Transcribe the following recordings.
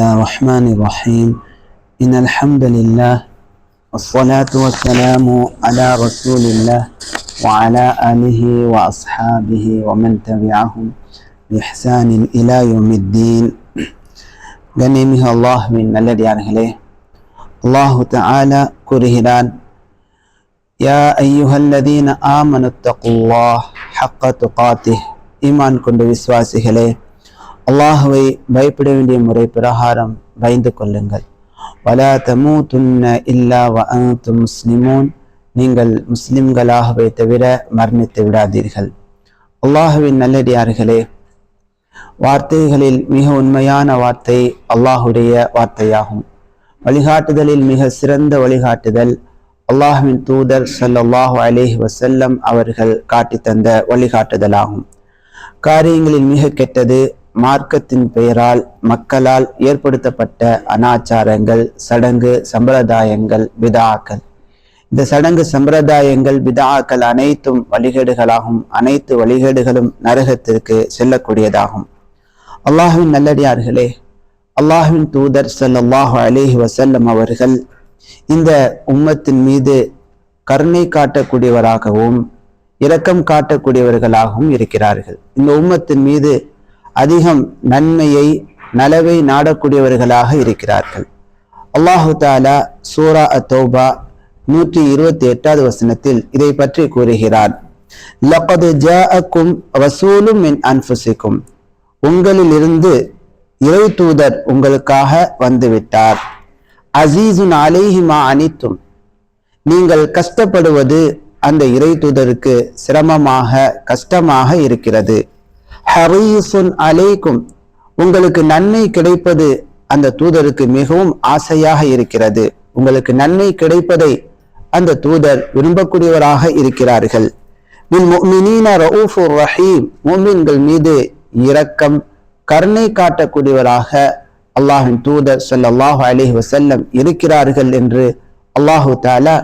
الله الرحمن الرحيم إن الحمد لله والصلاة والسلام على رسول الله وعلى آله وأصحابه ومن تبعهم بإحسان إلى يوم الدين جنيمه الله من الذي عليه الله تعالى كرهدان يا أيها الذين آمنوا اتقوا الله حق تقاته إيمان كنت بسواسه ليه அல்லாஹுவை பயப்பட வேண்டிய முறை பிரகாரம் பயந்து கொள்ளுங்கள். வலா தமூதுன்ன இல்லா வ முஸ்லிமோன். நீங்கள் முஸ்லிம்களாகவே தவிர மரணித்து விடாதீர்கள். அல்லாஹுவின் நல்லடியார்களே வார்த்தைகளில் மிக உண்மையான வார்த்தை அல்லாஹுடைய வார்த்தையாகும். வழிகாட்டுதலில் மிக சிறந்த வழிகாட்டுதல் அல்லாஹுவின் தூதர் சல்லாஹு அலேஹி வசல்லம் அவர்கள் காட்டித் தந்த வழிகாட்டுதலாகும். காரியங்களில் மிக கெட்டது மார்க்கத்தின் பெயரால் மக்களால் ஏற்படுத்தப்பட்ட அனாச்சாரங்கள் சடங்கு சம்பிரதாயங்கள் விதாக்கள். இந்த சடங்கு சம்பிரதாயங்கள் விதாக்கள் அனைத்தும் வழிகேடுகளாகும். அனைத்து வழிகேடுகளும் நரகத்திற்கு செல்லக்கூடியதாகும். அல்லாஹுவின் நல்லடியார்களே அல்லாஹுவின் தூதர் சல்லாஹு அலிஹி வசல்லம் அவர்கள் இந்த உம்மத்தின் மீது கருணை காட்டக்கூடியவராகவும் இரக்கம் காட்டக்கூடியவர்களாகவும் இருக்கிறார்கள். இந்த உம்மத்தின் மீது அதிகம் நன்மையை நலவை நாடக்கூடியவர்களாக இருக்கிறார்கள். அல்லாஹு தாலா சூரா அத்தோபா நூற்றி இருபத்தி எட்டாவது வசனத்தில் இதை பற்றி கூறுகிறார் லப்பது ஜாஅக்கும் வசூலும் மின் அன்புசிக்கும் உங்களிலிருந்து இறை தூதர் உங்களுக்காக வந்துவிட்டார். அசீசுன் அலேஹிமா அனித்தும். நீங்கள் கஷ்டப்படுவது அந்த இறை தூதருக்கு சிரமமாக கஷ்டமாக இருக்கிறது. ஹரீசுன் அலைக்கும் உங்களுக்கு நன்மை கிடைப்பது அந்த தூதருக்கு மிகவும் ஆசையாக இருக்கிறது. உங்களுக்கு நன்மை கிடைப்பதை அந்த தூதர் விரும்பக்கூடியவராக இருக்கிறார்கள். பில் ரஹீம் முஃமின்கள் மீது இரக்கம் கருணை காட்டக்கூடியவராக அல்லாஹின் தூதர் ஸல்லல்லாஹு அலைஹி வசல்லம் இருக்கிறார்கள் என்று அல்லாஹு தாலா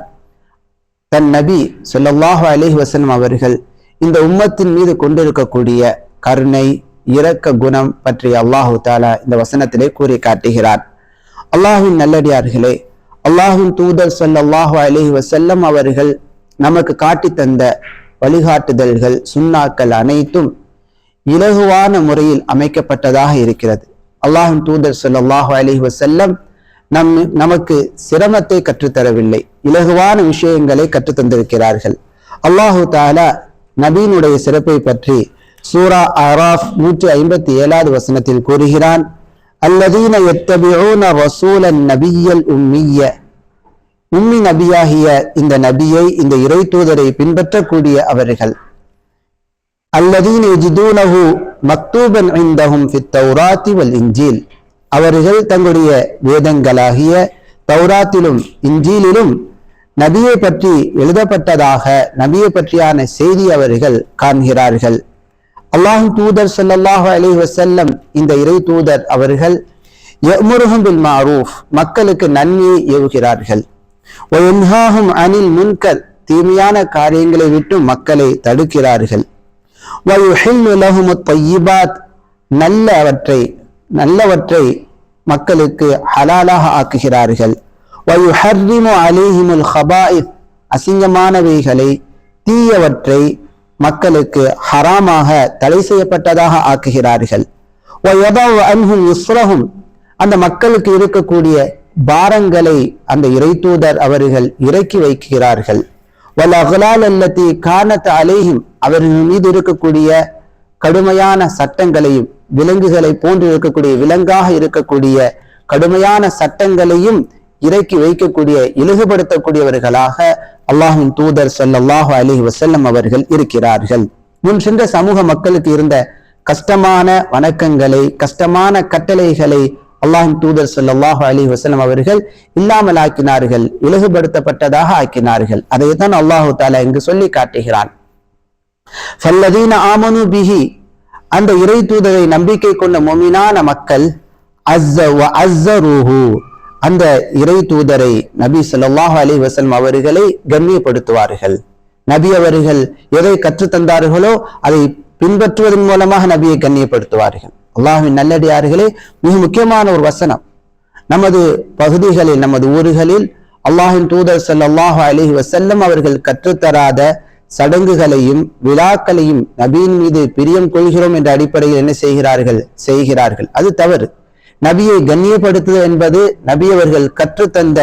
தன் நபி ஸல்லல்லாஹு அலைஹி வசல்லம் அவர்கள் இந்த உம்மத்தின் மீது கொண்டிருக்கக்கூடிய கருணை இரக்க குணம் பற்றி அல்லாஹு தாலா இந்த வசனத்திலே கூறி காட்டுகிறார் அல்லாஹின் நல்லடியார்களே அல்லாஹின் தூதர் ஸல்லல்லாஹு அலைஹி வசல்லம் அவர்கள் நமக்கு காட்டி தந்த வழிகாட்டுதல்கள் சுண்ணாக்கள் அனைத்தும் இலகுவான முறையில் அமைக்கப்பட்டதாக இருக்கிறது. அல்லாஹின் தூதர் ஸல்லல்லாஹு அலைஹி வசல்லம் நம் நமக்கு சிரமத்தை கற்றுத்தரவில்லை இலகுவான விஷயங்களை கற்றுத்தந்திருக்கிறார்கள். அல்லாஹு தாலா நபீனுடைய சிறப்பை பற்றி சூரா அராஃப் நூற்றி ஐம்பத்தி ஏழாவது வசனத்தில் கூறுகிறான் அல்லதீன எத்தபியோன வசூலன் நபியல் உம்மிய. உம்மி நபியாகிய இந்த நபியை இந்த இறை தூதரை பின்பற்றக்கூடிய அவர்கள் அல்லதீன எஜிதூனஹு மக்தூபன் ஐந்தஹும் ஃபித் தௌராத்தி வல் இன்ஜீல். அவர்கள் தங்களுடைய வேதங்களாகிய தௌராத்திலும் இன்ஜீலிலும் நபியை பற்றி எழுதப்பட்டதாக நபியை பற்றியான செய்தி அவர்கள் காண்கிறார்கள். அல்லாஹும் தூதர் செல்லல்லாஹு அலைஹி வசல்லம் இந்த இறை தூதர் அவர்கள் யமுருஹும் பில் மாரூஃப் மக்களுக்கு நன்மையை ஏவுகிறார்கள். வயன்ஹாஹும் அனில் முன்கர் தீமையான காரியங்களை விட்டு மக்களை தடுக்கிறார்கள். வயுஹில்லு நல்லவற்றை நல்லவற்றை மக்களுக்கு ஹலாலாக ஆக்குகிறார்கள். வயுஹர்ரிமு அலிஹிமுல் ஹபாயித் அசிங்கமானவைகளை தீயவற்றை மக்களுக்கு ஹராமாக தடை செய்யப்பட்டதாக ஆக்குகிறார்கள். அந்த மக்களுக்கு இருக்கக்கூடிய பாரங்களை அந்த இறைத்தூதர் அவர்கள் இறக்கி வைக்கிறார்கள். வல் அகலால் அல்லத்தி கானத் அலேஹிம் அவர்கள் மீது இருக்கக்கூடிய கடுமையான சட்டங்களையும் விலங்குகளை போன்று இருக்கக்கூடிய விலங்காக இருக்கக்கூடிய கடுமையான சட்டங்களையும் இறக்கி வைக்கக்கூடிய இலகுபடுத்தக்கூடியவர்களாக அல்லாஹின் தூதர் சல்லாஹு அலி வசல்லம் அவர்கள் இருக்கிறார்கள். முன் சென்ற சமூக மக்களுக்கு இருந்த கஷ்டமான வணக்கங்களை கஷ்டமான கட்டளைகளை அல்லாஹின் தூதர் சல்லாஹு அலி வஸல்லம் அவர்கள் இல்லாமல் ஆக்கினார்கள் இலகுபடுத்தப்பட்டதாக ஆக்கினார்கள். அதைத்தான் அல்லாஹு தாலா இங்கு சொல்லி காட்டுகிறான். ஆமனு பிஹி அந்த இறை தூதரை நம்பிக்கை கொண்ட மொமினான மக்கள் அஸ்ஸ அஸ்ஸ அஸ்ஸருஹு அந்த இறை தூதரை நபி ஸல்லல்லாஹு அலி வஸல்லம் அவர்களை கண்ணியப்படுத்துவார்கள். நபி அவர்கள் எதை கற்றுத் தந்தார்களோ அதை பின்பற்றுவதன் மூலமாக நபியை கண்ணியப்படுத்துவார்கள். அல்லாஹின் நல்லடியார்களே மிக முக்கியமான ஒரு வசனம். நமது பகுதிகளில் நமது ஊர்களில் அல்லாஹின் தூதர் சல்லாஹு அலிஹி வசல்லம் அவர்கள் கற்றுத்தராத சடங்குகளையும் விழாக்களையும் நபியின் மீது பிரியம் கொள்கிறோம் என்ற அடிப்படையில் என்ன செய்கிறார்கள்? செய்கிறார்கள். அது தவறு. நபியை கண்ணியப்படுத்துதல் என்பது நபியவர்கள் கற்றுத்தந்த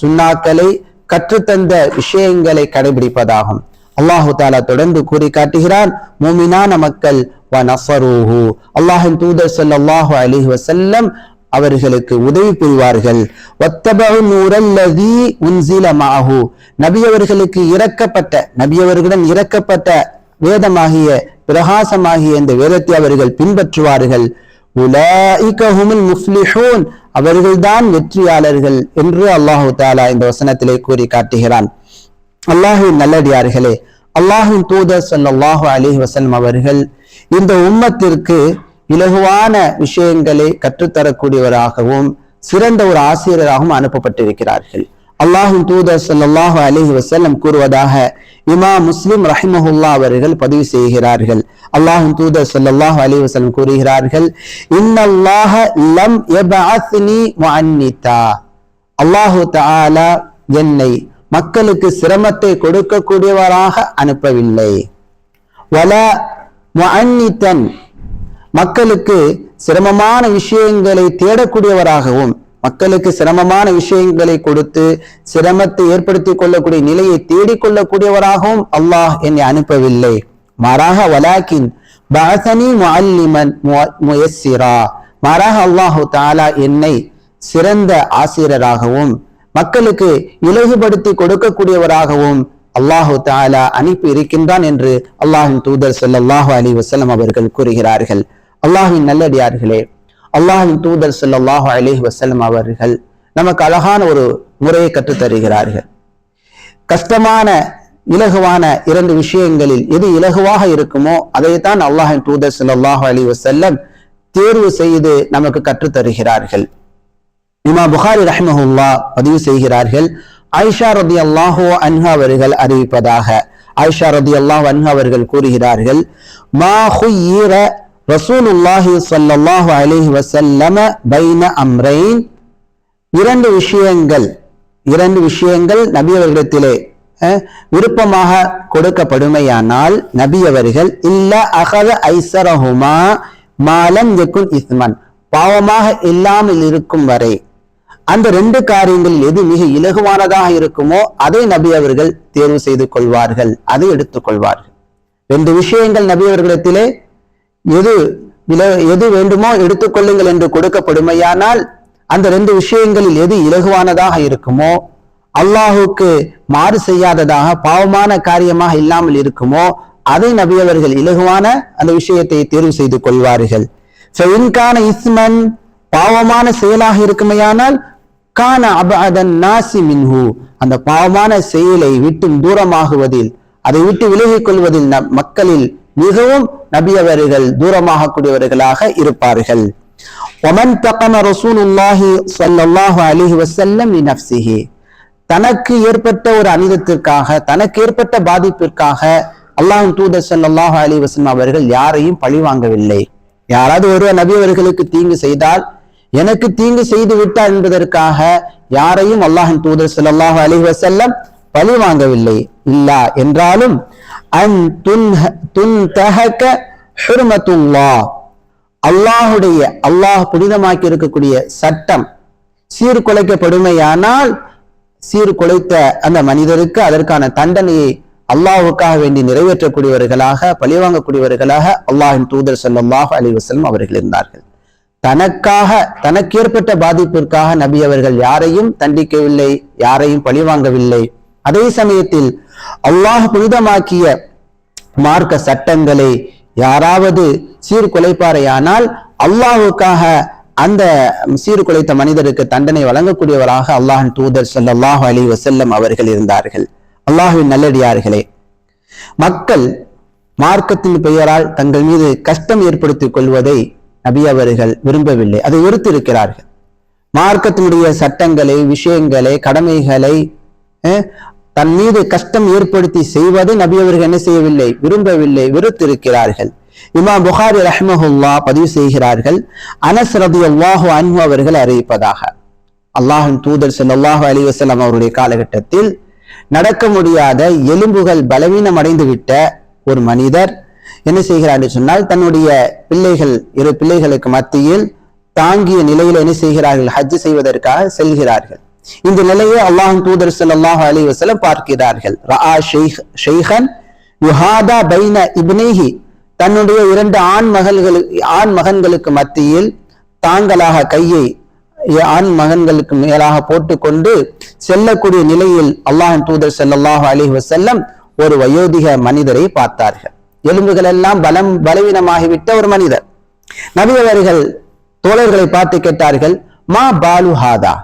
சுண்ணாக்களை கற்றுத்தந்த விஷயங்களை கடைபிடிப்பதாகும். அல்லாஹு தாலா தொடர்ந்து கூறி காட்டுகிறான் மூமினான மக்கள் வ நஃபரூஹு அல்லாஹின் தூதர் ஸல்லல்லாஹு அலைஹி வசல்லம் அவர்களுக்கு உதவி புரிவார்கள். நபியவர்களுக்கு இறக்கப்பட்ட நபியவர்களுடன் இறக்கப்பட்ட வேதமாகிய பிரகாசமாகிய இந்த வேதத்தை அவர்கள் பின்பற்றுவார்கள். அவர்கள்தான் வெற்றியாளர்கள் என்று அல்லாஹு தாலா இந்த வசனத்திலே கூறி காட்டுகிறான் அல்லாஹுவின் நல்லடியார்களே அல்லாஹின் தூதர் அல்லாஹு அலி வஸல்லம் அவர்கள் இந்த உம்மத்திற்கு இலகுவான விஷயங்களை கற்றுத்தரக்கூடியவராகவும் சிறந்த ஒரு ஆசிரியராகவும் அனுப்பப்பட்டிருக்கிறார்கள். அல்லாஹும் தூதர் சல்லாஹு அலிஹி வசல்லம் கூறுவதாக இமா முஸ்லிம் ரஹிமஹுல்லா அவர்கள் பதிவு செய்கிறார்கள். அல்லாஹும் தூதர் சல்லாஹு அலைஹி வசல்லம் கூறுகிறார்கள் இன்னல்லாஹ லம் யபஅத்னி முஅன்னிதா அல்லாஹு தஆலா என்னை மக்களுக்கு சிரமத்தை கொடுக்கக்கூடியவராக அனுப்பவில்லை. வல முஅன்னிதன் மக்களுக்கு சிரமமான விஷயங்களை தேடக்கூடியவராகவும் மக்களுக்கு சிரமமான விஷயங்களை கொடுத்து சிரமத்தை ஏற்படுத்தி கொள்ளக்கூடிய நிலையை தேடிக்கொள்ளக்கூடியவராகவும் அல்லாஹ் என்னை அனுப்பவில்லை. மாறாக வலாக்கின் பஅசனி முயஸ்ஸிரா. மாறாக அல்லாஹு தாலா என்னை சிறந்த ஆசிரியராகவும் மக்களுக்கு இலகுபடுத்தி கொடுக்கக்கூடியவராகவும் அல்லாஹு தாலா அனுப்பி இருக்கின்றான் என்று அல்லாஹின் தூதர் ஸல்லல்லாஹு அலி வசலம் அவர்கள் கூறுகிறார்கள். அல்லாஹின் நல்லடியார்களே அல்லாஹின் தூதர் ஸல்லல்லாஹு அலைஹி வஸல்லம் அவர்கள் நமக்கு அழகான ஒரு முறையை கற்றுத் தருகிறார்கள். கஷ்டமான இலகுவான இரண்டு விஷயங்களில் எது இலகுவாக இருக்குமோ அதைத்தான் அல்லாஹின் தூதர் ஸல்லல்லாஹு அலி வசல்லம் தேர்வு செய்து நமக்கு கற்றுத் தருகிறார்கள். இமா புகாரி ரஹ்மஹுல்லா பதிவு செய்கிறார்கள் ஐஷா ரதி அல்லாஹோ அன்ஹா அவர்கள் அறிவிப்பதாக. ஐஷா ரதி அல்லாஹ் அன்ஹா அவர்கள் கூறுகிறார்கள் மா ஹுய்யிர ரசூலுல்லாஹி சல்லாஹு அலிஹி வசல்லம பைன அம்ரைன். இரண்டு விஷயங்கள் இரண்டு விஷயங்கள் நபி அவர்களிடத்திலே விருப்பமாக கொடுக்கப்படுமையானால் நபி அவர்கள் இல்ல அகத ஐசரஹுமா மாலம் எக்குன் இஸ்மன். பாவமாக இல்லாமல் இருக்கும் வரை அந்த ரெண்டு காரியங்களில் எது மிக இலகுவானதாக இருக்குமோ அதை நபி அவர்கள் தேர்வு செய்து கொள்வார்கள் அதை எடுத்துக்கொள்வார்கள் ரெண்டு விஷயங்கள் நபி அவர்களிடத்திலே எது வில எது வேண்டுமோ எடுத்துக்கொள்ளுங்கள் என்று கொடுக்கப்படுமையானால் அந்த ரெண்டு விஷயங்களில் எது இலகுவானதாக இருக்குமோ அல்லாஹுக்கு மாறு செய்யாததாக பாவமான காரியமாக இல்லாமல் இருக்குமோ அதை நபியவர்கள் இலகுவான அந்த விஷயத்தை தேர்வு செய்து கொள்வார்கள். இஸ்மன் பாவமான செயலாக இருக்குமையானால் கான அபஅதன் நாசி மின்ஹு அந்த பாவமான செயலை விட்டு தூரமாகுவதில் அதை விட்டு விலகிக் கொள்வதில் நம் மக்களில் மிகவும் நபி அவர்கள் தூரமாகக்கூடியவர்களாக இருப்பார்கள். ஒமன் தகம ரசூலுல்லாஹி சல்லாஹு அலிஹி வசல்லம் லினஃப்ஸிஹி தனக்கு ஏற்பட்ட ஒரு அனிதத்திற்காக தனக்கு ஏற்பட்ட பாதிப்பிற்காக அல்லாஹும் தூதர் சல்லாஹு அலி வசல்லம் அவர்கள் யாரையும் பழி வாங்கவில்லை. யாராவது ஒருவர் நபி அவர்களுக்கு தீங்கு செய்தால் எனக்கு தீங்கு செய்து விட்டார் என்பதற்காக யாரையும் அல்லாஹின் தூதர் சல்லாஹு அலி வசல்லம் பழி வாங்கவில்லை. இல்லா என்றாலும் அன் துன் துன்தஹக ஹுர்மத்துல்லாஹ். அல்லாஹுடைய அல்லாஹ் புனிதமாக்கி இருக்கக்கூடிய சட்டம் சீர்குலைக்கப்படுமையானால் சீர்குலைத்த அந்த மனிதருக்கு அதற்கான தண்டனையை அல்லாஹ்வுக்காக வேண்டி நிறைவேற்றக்கூடியவர்களாக பழிவாங்கக்கூடியவர்களாக அல்லாஹின் தூதர் செல்லமாக அலைஹி வஸல்லம் அவர்கள் இருந்தார்கள். தனக்காக தனக்கு ஏற்பட்ட பாதிப்பிற்காக நபி அவர்கள் யாரையும் தண்டிக்கவில்லை யாரையும் பழிவாங்கவில்லை அதே சமயத்தில் அல்லாஹ் புனிதமாக்கிய மார்க்க சட்டங்களை யாராவது சீர்குலைப்பாரையானால் அல்லாஹுக்காக அந்த சீர்குலைத்த மனிதருக்கு தண்டனை வழங்கக்கூடியவராக அல்லாஹின் தூதர் ஸல்லல்லாஹு அலி வசல்லம் அவர்கள் இருந்தார்கள். அல்லாஹுவின் நல்லடியார்களே மக்கள் மார்க்கத்தின் பெயரால் தங்கள் மீது கஷ்டம் ஏற்படுத்திக் கொள்வதை நபி அவர்கள் விரும்பவில்லை. அதை வெறுத்திருக்கிறார்கள். மார்க்கத்தினுடைய சட்டங்களை விஷயங்களை கடமைகளை தன் மீது கஷ்டம் ஏற்படுத்தி செய்வதை நபி அவர்கள் என்ன செய்யவில்லை விரும்பவில்லை வெறுத்திருக்கிறார்கள். இமாம் புகாரி ரஹ்மஹுல்லா பதிவு செய்கிறார்கள் அனஸ் ரதியல்லாஹு அன்பு அவர்கள் அறிவிப்பதாக. அல்லாஹின் தூதர் செல்லாஹு அலி வஸல்லம் அவருடைய காலகட்டத்தில் நடக்க முடியாத எலும்புகள் பலவீனம் அடைந்துவிட்ட ஒரு மனிதர் என்ன செய்கிறார் என்று சொன்னால் தன்னுடைய பிள்ளைகள் இரு பிள்ளைகளுக்கு மத்தியில் தாங்கிய நிலையில் என்ன செய்கிறார்கள்? ஹஜ் செய்வதற்காக செல்கிறார்கள். இந்த நிலையை அல்லாஹன் தூதர் ஸல்லல்லாஹு அலி வசலம் பார்க்கிறார்கள். ரஆ ஷெய்க் ஷெய்கன் யுஹாதா பைன இப்னேஹி தன்னுடைய இரண்டு ஆண் மகள்களுக்கு ஆண் மகன்களுக்கு மத்தியில் தாங்களாக கையை ஆண் மகன்களுக்கு மேலாக போட்டுக்கொண்டு செல்லக்கூடிய நிலையில் அல்லாஹன் தூதர் ஸல்லல்லாஹு அலி வசல்லம் ஒரு வயோதிக மனிதரை பார்த்தார்கள். எலும்புகள் எல்லாம் பலம் பலவீனமாகிவிட்ட ஒரு மனிதர். நபி அவர்கள் தோழர்களை பார்த்து கேட்டார்கள் மா பாலு ஹாதா?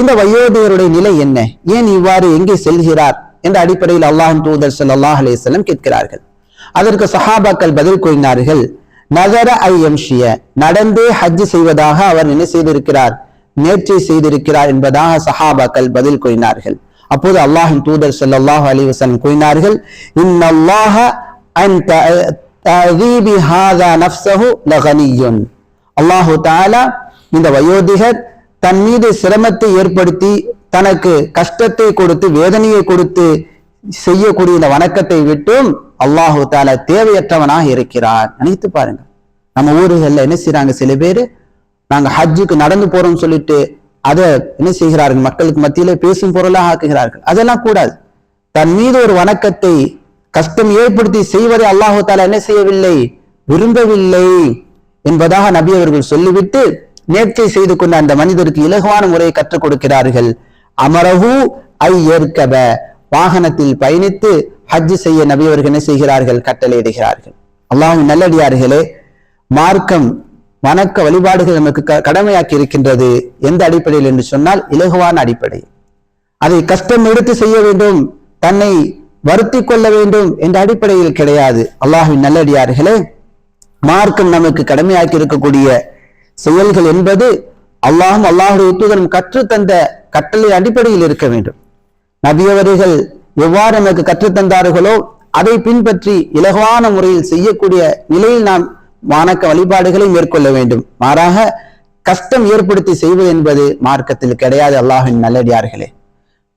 இந்த வயோதிகருடைய நிலை என்ன? ஏன் இவ்வாறு எங்கே செல்கிறார்? என்ற அடிப்படையில் அல்லாஹின் தூதர் அல்லாஹ் அலிசல்லம் கேட்கிறார்கள். அதற்கு சஹாபாக்கள் பதில் கூறினார்கள் நகர ஐஎம்ஷிய நடந்தே ஹஜ் செய்வதாக அவர் என்ன செய்திருக்கிறார் நேர்ச்சை செய்திருக்கிறார் என்பதாக சஹாபாக்கள் பதில் கூறினார்கள். அப்போது அல்லாஹின் தூதர் ஸல்லல்லாஹு அலி வசலம் கூறினார்கள் இன்னல்லாஹ அல்லாஹு தாலா இந்த வயோதிகர் தன் மீது சிரமத்தை ஏற்படுத்தி தனக்கு கஷ்டத்தை கொடுத்து வேதனையை கொடுத்து செய்யக்கூடிய இந்த வணக்கத்தை விட்டும் அல்லாஹு தால தேவையற்றவனாக இருக்கிறார். நினைத்து பாருங்க. நம்ம ஊர்கள்ல என்ன செய்யறாங்க சில பேர் நாங்க ஹஜ்ஜுக்கு நடந்து போறோம்னு சொல்லிட்டு அதை என்ன செய்கிறார்கள்? மக்களுக்கு மத்தியில பேசும் பொருளாக ஆக்குகிறார்கள். அதெல்லாம் கூடாது. தன் மீது ஒரு வணக்கத்தை கஷ்டம் ஏற்படுத்தி செய்வதை அல்லாஹு தாலா என்ன செய்யவில்லை? விரும்பவில்லை என்பதாக நபி அவர்கள் சொல்லிவிட்டு நேர்ச்சை செய்து கொண்ட அந்த மனிதருக்கு இலகுவான முறையை கற்றுக் கொடுக்கிறார்கள். அமரஹு ஐ ஏற்கப. வாகனத்தில் பயணித்து ஹஜ் செய்ய நபியவர்கள் என்ன செய்கிறார்கள்? கட்டளையிடுகிறார்கள் அல்லாஹின் நல்லடியார்களே மார்க்கம் வணக்க வழிபாடுகள் நமக்கு க- கடமையாக்கி இருக்கின்றது. எந்த அடிப்படையில் என்று சொன்னால் இலகுவான அடிப்படை. அதை கஷ்டம் எடுத்து செய்ய வேண்டும் தன்னை வருத்தி கொள்ள வேண்டும் என்ற அடிப்படையில் கிடையாது. அல்லாஹின் நல்லடியார்களே மார்க்கம் நமக்கு கடமையாக்கி இருக்கக்கூடிய செயல்கள் என்பது அல்லாஹும் அல்லாஹுடைய தூதரும் கற்றுத்தந்த கட்டளை அடிப்படையில் இருக்க வேண்டும். நபியவர்கள் எவ்வாறு நமக்கு கற்றுத்தந்தார்களோ அதை பின்பற்றி இலகுவான முறையில் செய்யக்கூடிய நிலையில் நாம் வணக்க வழிபாடுகளை மேற்கொள்ள வேண்டும். மாறாக கஷ்டம் ஏற்படுத்தி செய்வது என்பது மார்க்கத்தில் கிடையாது அல்லாஹின் நல்லடியார்களே.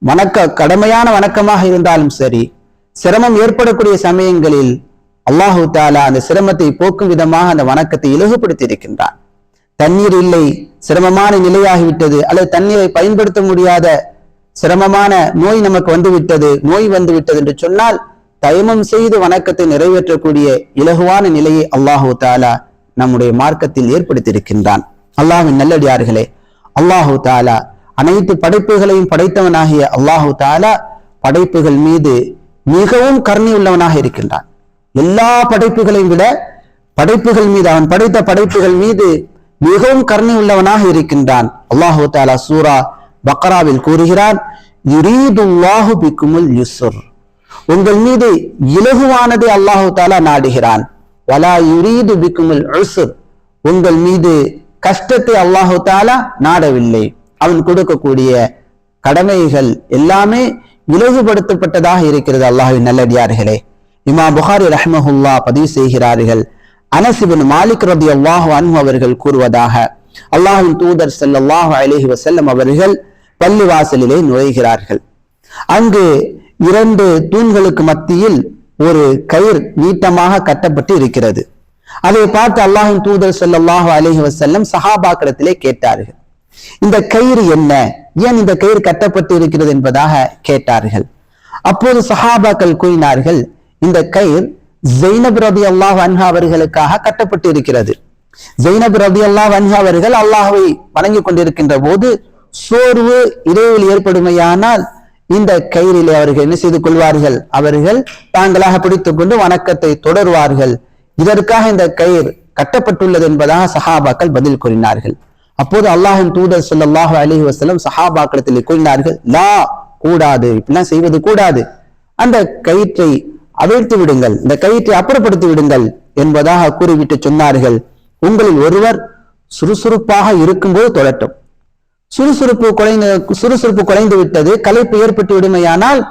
வணக்க கடமையான வணக்கமாக இருந்தாலும் சரி சிரமம் ஏற்படக்கூடிய சமயங்களில் அல்லாஹு தாலா அந்த சிரமத்தை போக்கும் விதமாக அந்த வணக்கத்தை இலகுபடுத்தி இருக்கின்றான் தண்ணீர் இல்லை சிரமமான நிலையாகிவிட்டது அல்லது தண்ணீரை பயன்படுத்த முடியாத சிரமமான நோய் நமக்கு வந்துவிட்டது நோய் வந்து விட்டது என்று சொன்னால் தயமம் செய்து வணக்கத்தை நிறைவேற்றக்கூடிய இலகுவான நிலையை அல்லாஹு தாலா நம்முடைய மார்க்கத்தில் ஏற்படுத்தியிருக்கின்றான். அல்லாஹின் நல்லடியார்களே அல்லாஹு தாலா அனைத்து படைப்புகளையும் படைத்தவனாகிய அல்லாஹு தாலா படைப்புகள் மீது மிகவும் கருணை உள்ளவனாக இருக்கின்றான். எல்லா படைப்புகளையும் விட படைப்புகள் மீது அவன் படைத்த படைப்புகள் மீது மிகவும் கருணை உள்ளவனாக இருக்கின்றான். அல்லாஹு தாலா சூரா பக்ராவில் கூறுகிறான் யுரீதுல்லாஹு பிக்குமுல் உங்கள் மீது இலகுவானதை அல்லாஹு தாலா நாடுகிறான். வலா யுரீது பிக்குமுல் உசுர் உங்கள் மீது கஷ்டத்தை அல்லாஹு தாலா நாடவில்லை. அவன் கொடுக்கக்கூடிய கடமைகள் எல்லாமே இலகுபடுத்தப்பட்டதாக இருக்கிறது. அல்லாஹின் நல்லடியார்களே இமா புகாரி ரஹ்மஹுல்லா பதிவு செய்கிறார்கள் அனசிபின் மாலிக் ரதி அல்லாஹு அன்பு அவர்கள் கூறுவதாக அல்லாஹின் தூதர் ஸல்லல்லாஹு அலைஹி வசல்லம் அவர்கள் பள்ளிவாசலிலே நுழைகிறார்கள். அங்கு இரண்டு தூண்களுக்கு மத்தியில் ஒரு கயிர் நீட்டமாக கட்டப்பட்டு இருக்கிறது. அதை பார்த்து அல்லாஹின் தூதர் ஸல்லல்லாஹு அலைஹி வசல்லம் சஹாபாக்கிடத்திலே கேட்டார்கள். இந்த கயிறு என்ன? ஏன் இந்த கயிறு கட்டப்பட்டு இருக்கிறது என்பதாக கேட்டார்கள். அப்போது சஹாபாக்கள் கூறினார்கள் இந்த கயிர் ஜெய்னப் ரபி அல்லாஹ் அன்ஹா அவர்களுக்காக கட்டப்பட்டு இருக்கிறது ஜெய்னப் ரபி அல்லாஹ் அன்ஹா அவர்கள் அல்லாஹ்வை வணங்கிக் கொண்டிருக்கின்ற போது சோர்வு இடைவெளி ஏற்படுமையானால் இந்த கயிறிலே அவர்கள் என்ன செய்து கொள்வார்கள்? அவர்கள் தாங்களாக பிடித்துக் கொண்டு வணக்கத்தை தொடர்வார்கள். இதற்காக இந்த கயிறு கட்டப்பட்டுள்ளது என்பதாக சஹாபாக்கள் பதில் கூறினார்கள். அப்போது அல்லாஹின் தூதர் சொல்லாஹு அலி வசலம் சஹாபாக்களத்தில் கூறினார்கள் லா கூடாது. இப்படிலாம் செய்வது கூடாது. அந்த கயிற்றை அவிழ்த்து விடுங்கள். இந்த கயிற்றை அப்புறப்படுத்தி விடுங்கள் என்பதாக கூறிவிட்டு சொன்னார்கள். உங்களில் ஒருவர் சுறுசுறுப்பாக இருக்கும்போது தொழட்டும். சுறுசுறுப்பு குறைந்து சுறுசுறுப்பு குறைந்து விட்டது களைப்பு ஏற்பட்டு விடுமையானால்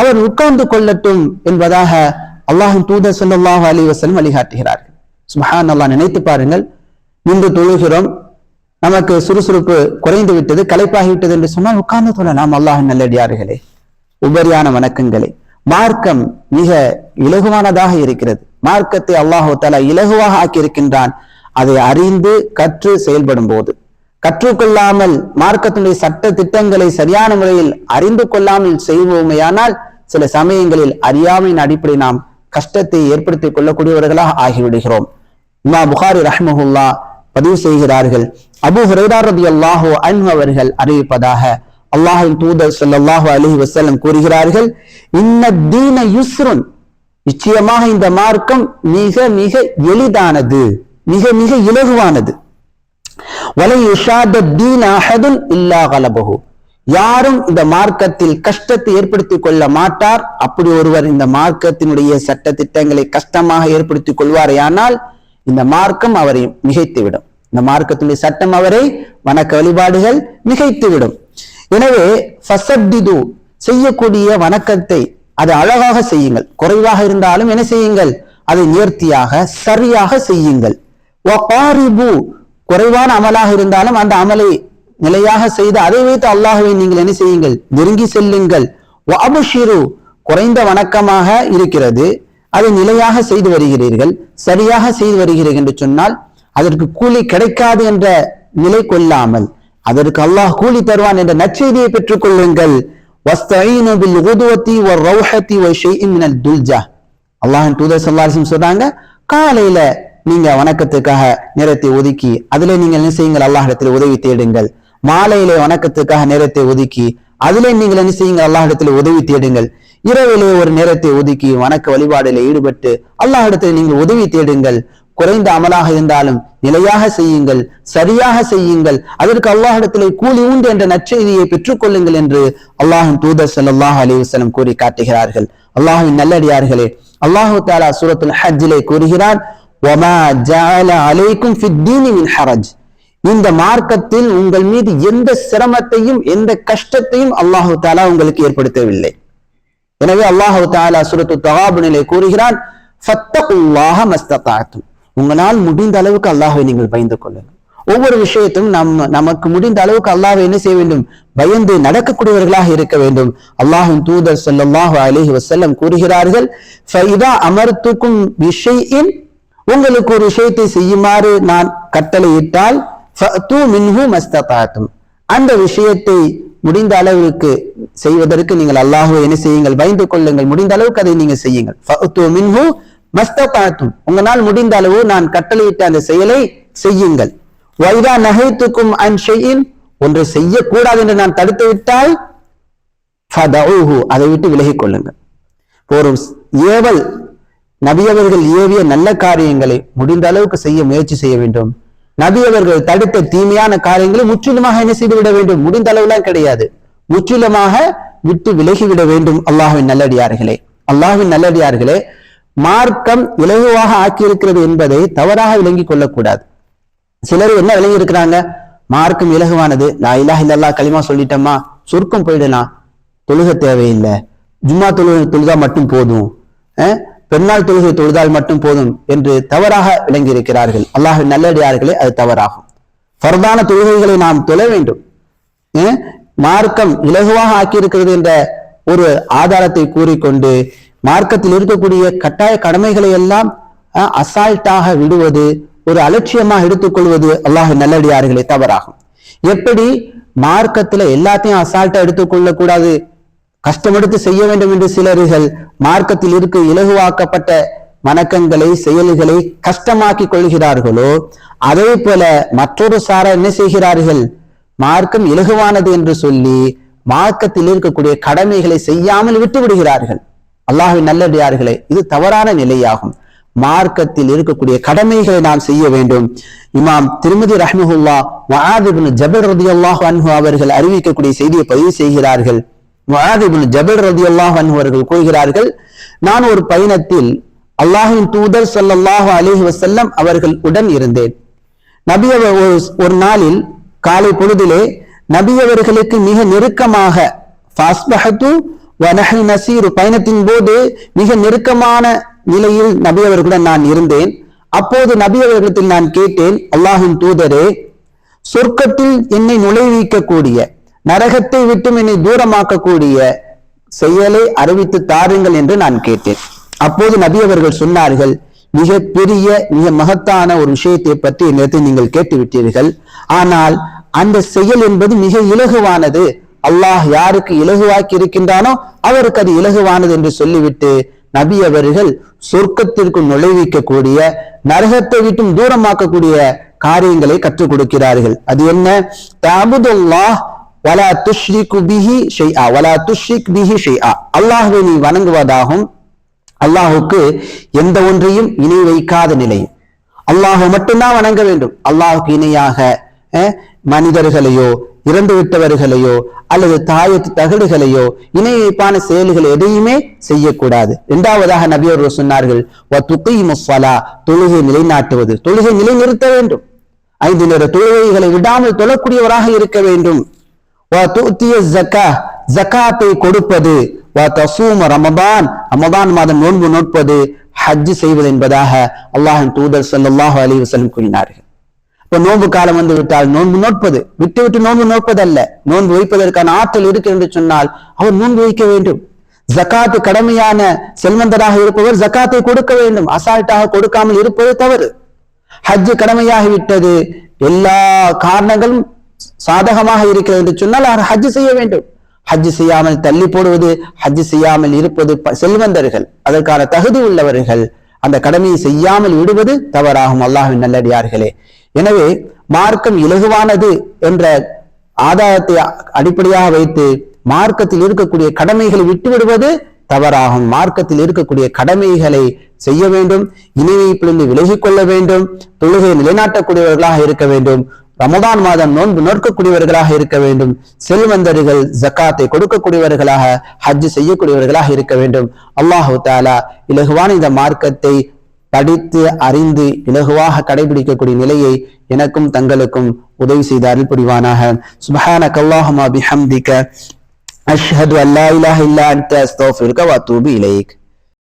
அவர் உட்கார்ந்து கொள்ளட்டும் என்பதாக அல்லாஹும் தூதர் சொல்லாஹு அலி வசலம் வழிகாட்டுகிறார்கள். சுமஹான் அல்லாஹ் நினைத்து பாருங்கள். நின்று தொழுகிறோம். நமக்கு சுறுசுறுப்பு குறைந்து விட்டது களைப்பாகிவிட்டது என்று சொன்னால் உட்கார்ந்து தொழலாம் அல்லாஹ் நல்லடியார்களே. உபரியான வணக்கங்களே. மார்க்கம் மிக இலகுவானதாக இருக்கிறது. மார்க்கத்தை அல்லாஹு தலா இலகுவாக ஆக்கியிருக்கின்றான். அதை அறிந்து கற்று செயல்படும் போது கற்றுக்கொள்ளாமல் மார்க்கத்தினுடைய சட்ட திட்டங்களை சரியான முறையில் அறிந்து கொள்ளாமல் செய்வோமையானால் சில சமயங்களில் அறியாமையின் அடிப்படை நாம் கஷ்டத்தை ஏற்படுத்திக் கொள்ளக்கூடியவர்களாக ஆகிவிடுகிறோம். உமா புகாரி ரஹ்மஹுல்லா பதிவு செய்கிறார்கள். அபு ஹுரைரா அல்லாஹோ அன்பு அவர்கள் அறிவிப்பதாக அல்லாஹின் தூதர் ஸல்லல்லாஹு அலி வசல்லம் கூறுகிறார்கள் இன்ன தீன யுஸ்ருன். நிச்சயமாக இந்த மார்க்கம் மிக மிக எளிதானது மிக மிக இலகுவானது. வலை யுஷாத தீன அஹதுன் இல்லா கலபகு யாரும் இந்த மார்க்கத்தில் கஷ்டத்தை ஏற்படுத்திக் கொள்ள மாட்டார். அப்படி ஒருவர் இந்த மார்க்கத்தினுடைய சட்ட திட்டங்களை கஷ்டமாக ஏற்படுத்திக் கொள்வாரேயானால் இந்த மார்க்கம் அவரை மிகைத்துவிடும். இந்த மார்க்கத்தினுடைய சட்டம் அவரை வணக்க வழிபாடுகள் மிகைத்துவிடும். எனவே ஃபசத்திது செய்யக்கூடிய வணக்கத்தை அதை அழகாக செய்யுங்கள். குறைவாக இருந்தாலும் என்ன செய்யுங்கள்? அதை நேர்த்தியாக சரியாக செய்யுங்கள். குறைவான அமலாக இருந்தாலும் அந்த அமலை நிலையாக செய்து அதை வைத்து அல்லாஹுவை நீங்கள் என்ன செய்யுங்கள்? நெருங்கி செல்லுங்கள். அபுஷிரு குறைந்த வணக்கமாக இருக்கிறது. அதை நிலையாக செய்து வருகிறீர்கள். சரியாக செய்து வருகிறீர்கள் என்று சொன்னால் அதற்கு கூலி கிடைக்காது என்ற நிலை கொள்ளாமல் அதற்கு அல்லாஹ் கூலி தருவான் என்ற நற்செய்தியை பெற்றுக் கொள்ளுங்கள். அல்லாஹின் தூதர் சல்லாஹம் சொல்றாங்க காலையில நீங்க வணக்கத்துக்காக நேரத்தை ஒதுக்கி அதுல நீங்க என்ன செய்யுங்கள்? அல்லாஹிடத்தில் உதவி தேடுங்கள். மாலையிலே வணக்கத்துக்காக நேரத்தை ஒதுக்கி அதுல நீங்கள் என்ன செய்யுங்கள்? அல்லாஹிடத்தில் உதவி தேடுங்கள். இரவிலே ஒரு நேரத்தை ஒதுக்கி வணக்க வழிபாடுல ஈடுபட்டு அல்லாஹிடத்தில் நீங்கள் உதவி தேடுங்கள். குறைந்த அமலாக இருந்தாலும் நிலையாக செய்யுங்கள் சரியாக செய்யுங்கள். அதற்கு அல்லாஹிடத்திலே கூலி உண்டு என்ற நற்செய்தியை பெற்றுக்கொள்ளுங்கள் என்று அல்லாஹின் தூதர் சல்லாஹ் அலி கூறி காட்டுகிறார்கள். அல்லாஹின் நல்லடியார்களே அல்லாஹு தாலா சூரத்துல் ஹஜ்ஜிலே கூறுகிறார் இந்த மார்க்கத்தில் உங்கள் மீது எந்த சிரமத்தையும் எந்த கஷ்டத்தையும் அல்லாஹு தாலா உங்களுக்கு ஏற்படுத்தவில்லை. எனவே அல்லாஹு தாலா சுரத்து தகாபுனிலே கூறுகிறான் உங்களால் முடிந்த அளவுக்கு அல்லாஹை நீங்கள் பயந்து கொள்ளுங்கள். ஒவ்வொரு விஷயத்தும் நம் நமக்கு முடிந்த அளவுக்கு அல்லாஹ் என்ன செய்ய வேண்டும்? பயந்து நடக்கக்கூடியவர்களாக இருக்க வேண்டும். அல்லாஹும் தூதர் ஸல்லல்லாஹு அலிஹி வசல்லம் கூறுகிறார்கள் அமர்த்துக்கும் விஷயின் உங்களுக்கு ஒரு விஷயத்தை செய்யுமாறு நான் கட்டளையிட்டால் மஸ்ததாத்தும். அந்த விஷயத்தை முடிந்த அளவுக்கு செய்வதற்கு நீங்கள் அல்லாஹுவை என்ன செய்யுங்கள்? பயந்து கொள்ளுங்கள். முடிந்த அளவுக்கு அதை நீங்கள் செய்யுங்கள். மஸ்தபாத்தும். உங்களால் முடிந்த அளவு நான் கட்டளையிட்ட அந்த செயலை செய்யுங்கள். வைதா நகைத்துக்கும் அன் செய்யின் ஒன்றை செய்யக்கூடாது என்று நான் தடுத்து விட்டால் அதை விட்டு விலகிக் கொள்ளுங்கள். ஒரு ஏவல் நபியவர்கள் ஏவிய நல்ல காரியங்களை முடிந்த அளவுக்கு செய்ய முயற்சி செய்ய வேண்டும். நபியவர்கள் தடுத்த தீமையான காரியங்களை முற்றிலுமாக என்ன செய்து விட வேண்டும்? முடிந்த அளவுலாம் கிடையாது. முற்றிலுமாக விட்டு விலகிவிட வேண்டும். அல்லாஹ்வின் நல்லடியார்களே. அல்லாஹ்வின் நல்லடியார்களே மார்க்கம் இலகுவாக ஆக்கியிருக்கிறது என்பதை தவறாக விளங்கிக் கொள்ளக்கூடாது. சிலர் என்ன விளங்கி இருக்கிறாங்க மார்க்கம் இலகுவானது. நான் இல்லா இல்லல்லா களிமா சொல்லிட்டோமா சுருக்கம் போயிடுனா தொழுக தேவையில்லை. ஜும்மா தொழுகை தொழுதா மட்டும் போதும். அஹ், தொழுகை தொழுதால் மட்டும் போதும் என்று தவறாக விளங்கி இருக்கிறார்கள் அல்லாஹ் நல்லடியார்களே அது தவறாகும். ஃபர்தான தொழுகைகளை நாம் தொழ வேண்டும். மார்க்கம் இலகுவாக ஆக்கியிருக்கிறது என்ற ஒரு ஆதாரத்தை கூறிக்கொண்டு மார்க்கத்தில் இருக்கக்கூடிய கட்டாய கடமைகளை எல்லாம் அஹ், அசால்ட்டாக விடுவது ஒரு அலட்சியமாக எடுத்துக்கொள்வது அல்லாஹ் நல்லடியார்களே தவறாகும். எப்படி மார்க்கத்துல எல்லாத்தையும் அசால்ட்டா எடுத்துக்கொள்ளக்கூடாது கஷ்டம் கஷ்டமெடுத்து செய்ய வேண்டும் என்று சிலர்கள் மார்க்கத்தில் இருக்க இலகுவாக்கப்பட்ட வணக்கங்களை செயல்களை கஷ்டமாக்கி கொள்கிறார்களோ அதே போல மற்றொரு சார என்ன செய்கிறார்கள்? மார்க்கம் இலகுவானது என்று சொல்லி மார்க்கத்தில் இருக்கக்கூடிய கடமைகளை செய்யாமல் விட்டு விடுகிறார்கள் அல்லாஹ்வின் நல்லடியார்களே இது தவறான நிலையாகும். மார்க்கத்தில் இருக்கக்கூடிய கடமைகளை நாம் செய்ய வேண்டும். இமாம் திருமதி ரஹ்மஹுல்லா வஆதிபின் ஜபர் ரதியல்லாஹு அன்ஹு அவர்கள் அறிவிக்கக்கூடிய செய்தியை பதிவு செய்கிறார்கள். வஆதிபின் ஜபர் ரதியல்லாஹு அன்ஹு அவர்கள் கூறுகிறார்கள் நான் ஒரு பயணத்தில் அல்லாஹின் தூதர் சொல்லல்லாஹு அலிஹி வசல்லம் அவர்கள் உடன் இருந்தேன். நபி ஒரு- ஒரு நாளில் காலை பொழுதிலே நபி அவர்களுக்கு மிக நெருக்கமாக வனஹல் நசீர் பயணத்தின் போது மிக நெருக்கமான நிலையில் நபி அவர்களுடன் நான் இருந்தேன். அப்போது நபி அவர்களிடத்தில் நான் கேட்டேன் அல்லாஹின் தூதரே சொர்க்கத்தில் என்னை நுழைவிக்கக்கூடிய நரகத்தை விட்டும் என்னை தூரமாக்கக்கூடிய செயலை அறிவித்து தாருங்கள் என்று நான் கேட்டேன். அப்போது நபி அவர்கள் சொன்னார்கள் மிக பெரிய மிக மகத்தான ஒரு விஷயத்தை பற்றி என்னிடத்தை நீங்கள் கேட்டுவிட்டீர்கள். ஆனால் அந்த செயல் என்பது மிக இலகுவானது. அல்லாஹ் யாருக்கு இலகுவாக்கி இருக்கின்றானோ அவருக்கு அது இலகுவானது என்று சொல்லிவிட்டு நபி அவர்கள் சொர்க்கத்திற்கு நுழைவிக்கக்கூடிய நரகத்தை விட்டும் தூரமாக்கக்கூடிய காரியங்களை கற்றுக் கொடுக்கிறார்கள். அது என்ன? தாபுதுல்லாஹ் வலா துஷ்ரிகு பிஹி ஷைஆ வலா துஷ்ரிக் பிஹி ஷைஆ. அல்லாஹுவை நீ வணங்குவதாகும். அல்லாஹுக்கு எந்த ஒன்றையும் இணை வைக்காத நிலை. அல்லாஹ் மட்டும்தான் வணங்க வேண்டும். அல்லாஹுக்கு இணையாக அஹ், மனிதர்களையோ இறந்துவிட்டவர்களையோ அல்லது தாயத்து தகடுகளையோ இணைப்பான செயல்கள் எதையுமே செய்யக்கூடாது. இரண்டாவதாக நபியவர்கள் சொன்னார்கள் தொழுகை நிலைநாட்டுவது. தொழுகை நிலைநிறுத்த வேண்டும். ஐந்து நேர தொழுகைகளை விடாமல் தொழக்கூடியவராக இருக்க வேண்டும். ஜக்காத்தை கொடுப்பது. ரமபான் ரமபான் மாதம் நோன்பு நோட்பது. ஹஜ் செய்வது என்பதாக அல்லாஹின் தூதர் சல்லாஹ் அலி வசலம் கூறினார்கள். இப்ப நோன்பு காலம் வந்து விட்டால் நோன்பு நோட்பது. விட்டு விட்டு நோன்பு நோட்பதல்ல. நோன்பு வைப்பதற்கான ஆற்றல் இருக்கு என்று சொன்னால் அவர் நோன்பு வைக்க வேண்டும். ஜக்காத்து கடமையான செல்வந்தராக இருப்பவர் ஜக்காத்தை கொடுக்க வேண்டும். அசால்ட்டாக கொடுக்காமல் இருப்பது தவறு. ஹஜ் கடமையாகிவிட்டது எல்லா காரணங்களும் சாதகமாக இருக்கிறது என்று சொன்னால் அவர் ஹஜ் செய்ய வேண்டும். ஹஜ் செய்யாமல் தள்ளி போடுவது ஹஜ் செய்யாமல் இருப்பது செல்வந்தர்கள். அதற்கான தகுதி உள்ளவர்கள் அந்த கடமையை செய்யாமல் விடுவது தவறாகும். அல்லாஹின் நல்லடியார்களே. எனவே மார்க்கம் இலகுவானது என்ற ஆதாரத்தை அடிப்படையாக வைத்து மார்க்கத்தில் இருக்கக்கூடிய கடமைகளை விட்டு விடுவது தவறாகும். மார்க்கத்தில் இருக்கக்கூடிய கடமைகளை செய்ய வேண்டும் இணைவைப்பிலிருந்து விலகிக் கொள்ள வேண்டும் தொழுகை நிலைநாட்டக்கூடியவர்களாக இருக்க வேண்டும் ரமதான் மாதம் நோன்பு நோக்கக்கூடியவர்களாக இருக்க வேண்டும் செல்வந்தர்கள் ஜக்காத்தை கொடுக்கக்கூடியவர்களாக ஹஜ் செய்யக்கூடியவர்களாக இருக்க வேண்டும். அல்லாஹு தாலா இலகுவான இந்த மார்க்கத்தை படித்து அறிந்து இலகுவாக கடைபிடிக்கக்கூடிய நிலையை எனக்கும் தங்களுக்கும் உதவி செய்த புரிவானாக. சுபஹான அல்லாஹுமா பிஹம்திக்க. அஷ்ஹது அல்லா இலாஹ இல்லா அன்த அஸ்தக்ஃபிருக வாத்தூபி இலைக்.